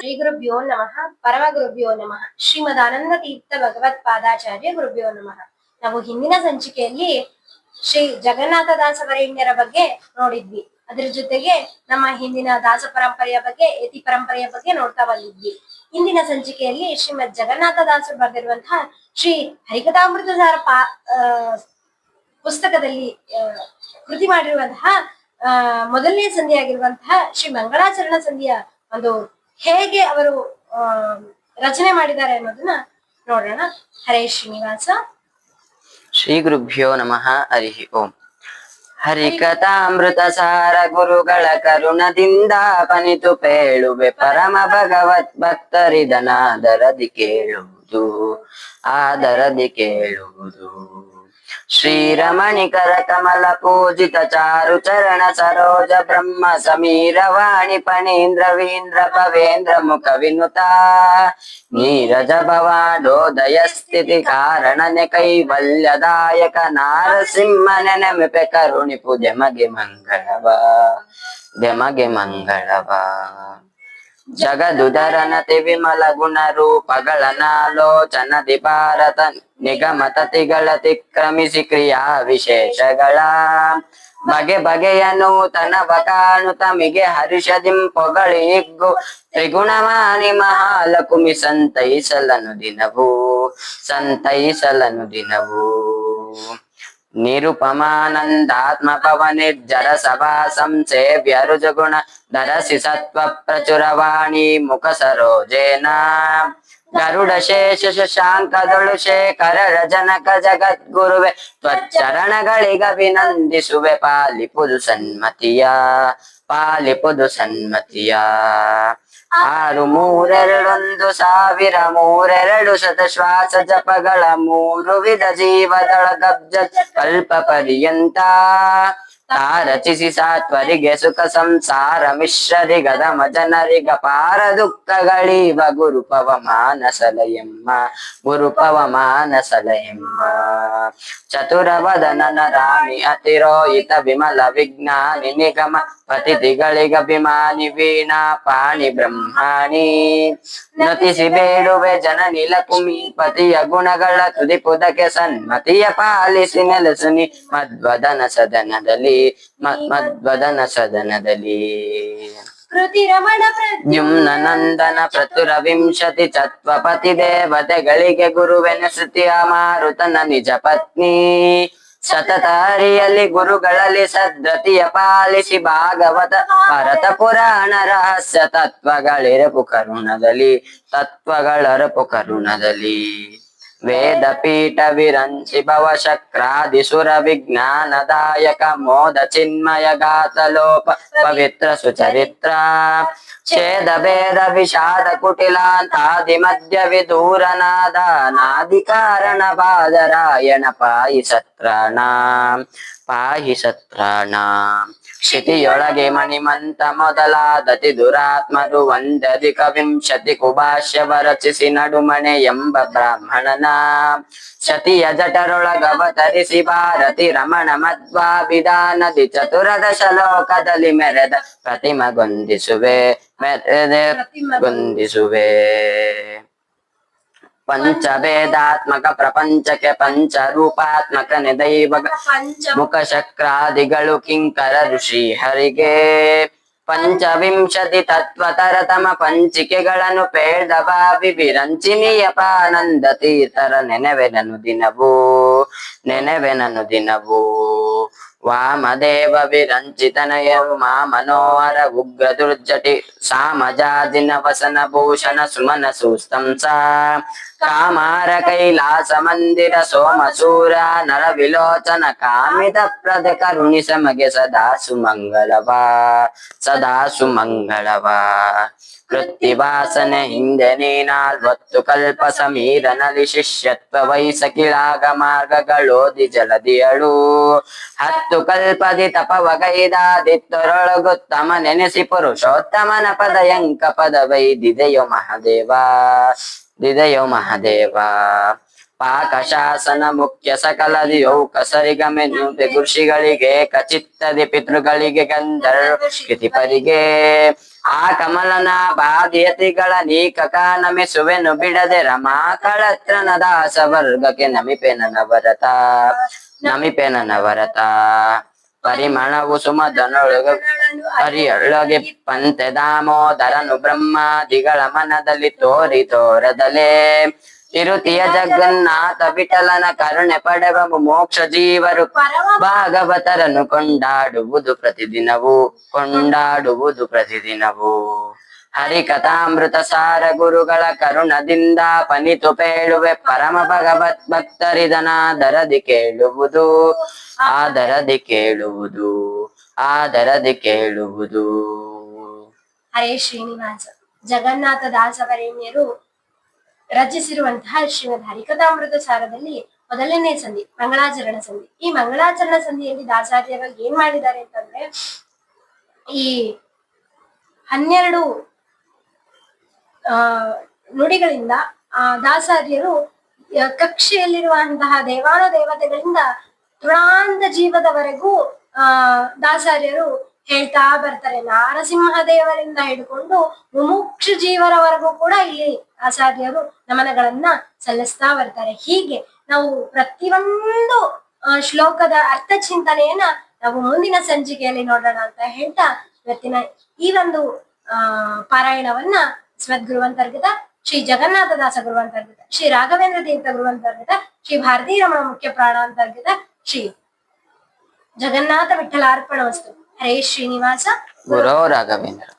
ಶ್ರೀ ಗುರುಭ್ಯೋ ನಮಃ ಪರಮ ಗುರುಭ್ಯೋ ನಮಃ ಶ್ರೀಮದ್ ಆನಂದ ತೀರ್ಥ ಭಗವತ್ ಪಾದಾಚಾರ್ಯ ಗುರುಭ್ಯೋ ನಮಃ ನಾವು ಹಿಂದಿನ ಸಂಚಿಕೆಯಲ್ಲಿ ಶ್ರೀ ಜಗನ್ನಾಥ ದಾಸ ವರೇಣ್ಯರ ಬಗ್ಗೆ ನೋಡಿದ್ವಿ. ಅದ್ರ ಜೊತೆಗೆ ನಮ್ಮ ಹಿಂದಿನ ದಾಸ ಪರಂಪರೆಯ ಬಗ್ಗೆ, ಯತಿ ಪರಂಪರೆಯ ಬಗ್ಗೆ ನೋಡ್ತಾ ಬಂದಿದ್ವಿ. ಇಂದಿನ ಸಂಚಿಕೆಯಲ್ಲಿ ಶ್ರೀಮದ್ ಜಗನ್ನಾಥ ದಾಸರು ಬರೆದಿರುವಂತಹ ಶ್ರೀ ಹರಿಕಥಾಮೃತಸಾರ ಪಾ ಪುಸ್ತಕದಲ್ಲಿ ಕೃತಿ ಮಾಡಿರುವಂತಹ ಮೊದಲನೇ ಸಂಧಿಯಾಗಿರುವಂತಹ ಶ್ರೀ ಮಂಗಳಾಚರಣ ಸಂಧಿಯ ಒಂದು ಹೇಗೆ ಅವರು ರಚನೆ ಮಾಡಿದ್ದಾರೆ ಅನ್ನೋದನ್ನ ನೋಡೋಣ. ಹರೇ ಶ್ರೀನಿವಾಸ. ಶ್ರೀ ಗುರುಭ್ಯೋ ನಮಃ. ಹರಿ ಓಂ. ಹರಿಕಥಾಮೃತ ಸಾರ ಗುರುಗಳ ಕರುಣದಿಂದ ಪನಿತು ಪೇಳುವೆ ಪರಮ ಭಗವತ್ ಭಕ್ತರಿದನಾದರದಿ ಕೇಳುವುದು ಆದರದಿ ಕೇಳುವುದು. ಶ್ರೀರಮಣಿಕರ ಕಮಲ ಪೂಜಿತ ಚಾರು ಚರಣ ಸರೋಜ ಬ್ರಹ್ಮ ಸಮೀರ ವಾಣಿ ಪಣೀಂದ್ರ ವೀಂದ್ರ ಭವೇಂದ್ರ ಮುಖ ವಿನುತ ನೀರಜ ಭವಾಡೋದಯ ಸ್ಥಿತಿ ಕಾರಣನೆ ಕೈವಲ್ಯದಾಯಕ ನಾರಸಿಂಹನ ನೆನಪೆ ಕರುಣಿಪು ದೆಮಗೆ ಮಂಗಳವ ದೆಮಗೆ ಮಂಗಳವ ಜಗದುದರನತಿ ವಿಮಲ ಗುಣ ರೂಪಗಳನಾಲೋಚನದಿ ಭಾರತ ನಿಗಮತತಿಗಳ ತಿಕ್ರಮಿಸಿ ಕ್ರಿಯಾ ವಿಶೇಷಗಳ ಬಗೆ ಬಗೆಯ ನೂತನವ ಕಾಣುತ್ತ ಮಿಗೆ ಹರ್ಷದಿಂ ಪೊಗಳಿ ಇಗ್ಗು ತ್ರಿಗುಣಮಾನಿ ಮಹಾಲಕುಮಿ ಸಂತೈಸಲನು ದಿನವೂ ಸಂತೈಸಲನು ದಿನವೂ ನಿರುಪಮಾನಂದಾತ್ಮ ಪವನಿರ್ಜರ ಸಭಾ ಸಂಸೇವ್ಯ ರುಜುಗುಣ ಧರಸಿ ಸತ್ವ ಪ್ರಚುರವಾಣಿ ಮುಖ ಸರೋಜೇನ ಗರುಡ ಶೇಷ ಶಶಾಂಕದೊಳು ಶೇಖರ ರಜನಕ ಜಗದ್ಗುರುವೆ ತ್ವಚ್ಚರಣಗಳಿಗ ವಿನಂದಿಸುವೆ ಪಾಲಿಪುದು ಸನ್ಮತಿಯ ಪಾಲಿಪುದು ಸನ್ಮತಿಯ ಆರು ಮೂರೆರಡೊಂದು ಸಾವಿರ ಮೂರೆರಡು ಶತ ಶ್ವಾಸ ಜಪಗಳ ಮೂರು ವಿಧ ಜೀವದಳ ಗಬ್ಜ ಕಲ್ಪ ಪರ್ಯಂತ. ತಾ ರಚಿಸಿ ಸಾತ್ವರಿಗೆ ಸುಖ ಸಂಸಾರ ಮಿಶ್ರರಿಗದ ಮಜನರಿಗ ಪಾರ ದುಃಖಗಳೀವ ಗುರು ಪವಮಾನ ಸಲಯಮ್ಮ ಗುರು ಪವಮಾನ ಸಲಯಮ್ಮ ಚತುರವದನನ ರಾಣಿ ಅತಿರೋಹಿತ ವಿಮಲ ವಿಜ್ಞಾನಿ ನಿಗಮ ಪತಿಥಿಗಳಿಗಭಿಮಾನಿ ವೀಣಾ ಪಾಣಿ ಬ್ರಹ್ಮಾಣಿ ನತಿಸಿ ಬೇಡುವೆ ಜನ ನಿಲಕುಮಿ ಪತಿಯ ಗುಣಗಳ ತುದಿ ಪುದಕ್ಕೆ ಸನ್ಮತಿಯ ಪಾಲಿಸಿ ನೆಲೆಸುನಿ ಮದ್ವದನ ಸದನದಲ್ಲಿ ಮ- ಮದ್ವದನ ಸದನದಲ್ಲಿ. ಕೃತಿ ರಮಣ ದ್ಯುಮ್ನ ನಂದನ ಪ್ರತುರ ವಿಂಶತಿ ಚತ್ವಪತಿ ದೇವತೆಗಳಿಗೆ ಗುರುವೆನಿಸುತ್ತಿಯ ಮಾರುತನ ನಿಜ ಪತ್ನಿ. ಸತತಾರಿಯಲ್ಲಿ ಗುರುಗಳಲ್ಲಿ ಸದ್ರತಿಯ ಪಾಲಿಸಿ ಭಾಗವತ ಭರತ ಪುರಾಣ ರಹಸ್ಯ ತತ್ವಗಳಿರಪು ಕರುಣದಲ್ಲಿ ತತ್ವಗಳರಪು ಕರುಣದಲ್ಲಿ. వేదపీఠ విరంచి భవ భవశక్రాదిసుర విజ్ఞానదాయక మోద చిన్మయ గాతలోప పవిత్ర సుచరిత్ర. ఛేద భేద విషాద కుటిలాది మధ్య విదూరనాదానాది కారణ పాదరాయణ పాయి సత్రణ ನಾದಿ ಕಾರಣ ಬಾದರಾಯಣ ಪಾಯಿ ಸತ್ರಾಣ ಪಾಹಿ ಸತ್ರಾಣ ಕ್ಷಿತಿಯೊಳಗೆ ಮಣಿಮಂತ ಮೊದಲಾದತಿ ದುರಾತ್ಮರು ಒಂದಧಿಕ ವಿಂಶತಿ ಕುಭಾಷ್ಯವ ರಚಿಸಿ ನಡುಮಣೆ ಎಂಬ ಬ್ರಾಹ್ಮಣನ ಸತಿಯ ಜಠರೊಳಗವತರಿಸಿ ಭಾರತಿ ರಮಣ ಮಧ್ವಾಭಿಧಾನದಿ ಚತುರದಶ ಲೋಕದಲ್ಲಿ ಮೆರೆದ ಪ್ರತಿಮಗೊಂದಿಸುವೆ ಮೆರೆದೆ ಗೊಂದಿಸುವೆ ಪಂಚಭೇದಾತ್ಮಕ ಪ್ರಪಂಚಕ್ಕೆ ಪಂಚ ರೂಪಾತ್ಮಕ ದೈವ ಪಂಚ ಮುಖ ಚಕ್ರಾದಿಗಳು ಕಿಂಕರ ಋಷಿ ಹರಿಗೆ ಪಂಚವಿಂಶತಿ ತತ್ವತರತಮ ಪಂಚಿಕೆಗಳನ್ನು ಪೇಳ್ದ ಬಾವಿ ವಿರಂಚಿನಿಯಪಾನಂದ ತೀರ್ಥರ ನೆನೆವೆನನು ದಿನವೂ ನೆನೆವೆನನು ದಿನವೂ ವಾಮದೇವ ವಿರಂಚಿತನಯವು ಮಾ ಮನೋಹರ ಉಗ್ರ ದುರ್ಜಟಿ ಸಾಮಜಾಜಿನ ವಸನ ಭೂಷಣ ಸುಮನ ಸುಸ್ತಂಸ ಕಾಮಾರ ಕೈಲಾಸ ಮಂದಿರ ಸೋಮಸೂರ ನರ ವಿಲೋಚನ ಕಾಮಿತ ಪ್ರದ ಕರುಣಿ ಸಮಗೆ ಸದಾ ಸುಮಂಗಳವ ಸದಾ ಸುಮಂಗಳವ. ಕೃತ್ತಿವಾಸನೆ ಹಿಂದೆ ನೀನಾಲ್ವತ್ತು ಕಲ್ಪ ಸಮೀರನಲ್ಲಿ ಶಿಷ್ಯತ್ವ ವಹಿಸಕಿಳಾಗ ಮಾರ್ಗಗಳೋದಿ ಜಲದಿಯಳು. ಹತ್ತು ಕಲ್ಪದಿ ತಪವಗೈದಾದಿತ್ತರೊಳಗುತ್ತಮ ನೆನೆಸಿ ಪುರುಷೋತ್ತಮನ ಪದಯಂಕ ಪದ ವೈದಿದೆಯೋ ಮಹಾದೇವ. ದಿದೆಯೋ ಮಹಾದೇವ ಪಾಕಶಾಸನ ಮುಖ್ಯ ಸಕಲದಿ ಕಸರಿಗಮೆ ಋಷಿಗಳಿಗೆ ಕಚಿತ್ತದಿ ಪಿತೃಗಳಿಗೆ ಗಂಧರ್ವ ಕೃತಿಪರಿಗೆ ಆ ಕಮಲನ ಬಾಧಿಯತಿಗಳ ನೀಕಕ ನಮಿಸುವೆನು ಬಿಡದೆ ರಮಾ ಕಳತ್ರನ ದಾಸ ವರ್ಗಕ್ಕೆ ನಮಿಪೆ ನವರತ ನಮಿಪೆ ನವರತ ಪರಿಮಳವು ಸುಮಧನೊಳಗ ಹರಿಯೊಳಗೆ ಪಂತೆ ದಾಮೋದರನು ಬ್ರಹ್ಮಾದಿಗಳ ಮನದಲ್ಲಿ ತೋರಿ ತೋರದಲೇ. ತಿರುತಿಯ ಜಗನ್ನಾಥ ವಿಠಲನ ಕರುಣೆ ಪಡೆವ ಮೋಕ್ಷ ಜೀವರು. ಭಾಗವತರನ್ನು ಕೊಂಡಾಡುವುದು ಪ್ರತಿದಿನವೂ. ಕೊಂಡಾಡುವುದು ಪ್ರತಿದಿನವೂ. ಹರಿಕಥಾಮೃತ ಸಾರ ಗುರುಗಳ ಕರುಣದಿಂದ ಪನಿತು ಪೇಳುವೆ ಪರಮ ಭಗವತ್ ಭಕ್ತರಿದನಾದರದಿ ಕೇಳುವುದು, ಆದರದಿ ಕೇಳುವುದು ಆದರದಿ ಕೇಳುವುದು. ಹರೇ ಶ್ರೀನಿವಾಸ. ಜಗನ್ನಾಥ ದಾಸವರೇಣ್ಯರು ರಚಿಸಿರುವಂತಹ ಶ್ರೀಮದ್ ಹರಿಕಥಾಮೃತ ಸಾರದಲ್ಲಿ ಮೊದಲನೇ ಸಂಧಿ, ಮಂಗಳಾಚರಣ ಸಂಧಿ. ಈ ಮಂಗಳಾಚರಣ ಸಂಧಿಯಲ್ಲಿ ದಾಸಾರ್ಯರು ಏನ್ ಮಾಡಿದ್ದಾರೆ ಅಂತಂದ್ರೆ ಈ ಹನ್ನೆರಡು ಆ ನುಡಿಗಳಿಂದ, ಆ, ದಾಸಾರ್ಯರು ಕಕ್ಷೆಯಲ್ಲಿರುವಂತಹ ದೇವಾನು ದೇವತೆಗಳಿಂದ ತೃಣಾಂತ ಜೀವದವರೆಗೂ, ಆ, ದಾಸಾರ್ಯರು ಹೇಳ್ತಾ ಬರ್ತಾರೆ. ನಾರಸಿಂಹ ದೇವರಿಂದ ಹಿಡ್ಕೊಂಡು ಮುಮುಕ್ಷ ಜೀವರವರೆಗೂ ಕೂಡ ಇಲ್ಲಿ ಆಚಾರ್ಯರು ನಮನಗಳನ್ನ ಸಲ್ಲಿಸ್ತಾ ಬರ್ತಾರೆ. ಹೀಗೆ ನಾವು ಪ್ರತಿಯೊಂದು ಶ್ಲೋಕದ ಅರ್ಥ ಚಿಂತನೆಯನ್ನ ನಾವು ಮುಂದಿನ ಸಂಚಿಕೆಯಲ್ಲಿ ನೋಡೋಣ ಅಂತ ಹೇಳ್ತಾ ಇವತ್ತಿನ ಈ ಒಂದು, ಆ, ಪಾರಾಯಣವನ್ನ ಸ್ಮದ್ಗುರುವಂತರ್ಗತ ಶ್ರೀ ಜಗನ್ನಾಥದಾಸ ಗುರುವಂತರ್ಗತ ಶ್ರೀ ರಾಘವೇಂದ್ರ ತೀರ್ಥ ಗುರುವಂತರ್ಗತ ಶ್ರೀ ಭಾರತೀ ರಮಣ ಮುಖ್ಯ ಪ್ರಾಣಾಂತರ್ಗತ ಶ್ರೀ ಜಗನ್ನಾಥ ವಿಠಲಾರ್ಪಣ ವಸ್ತು ಹರೇ ಶ್ರೀನಿವಾಸ ಗುರೋ ರಾಘವೇಂದ್ರ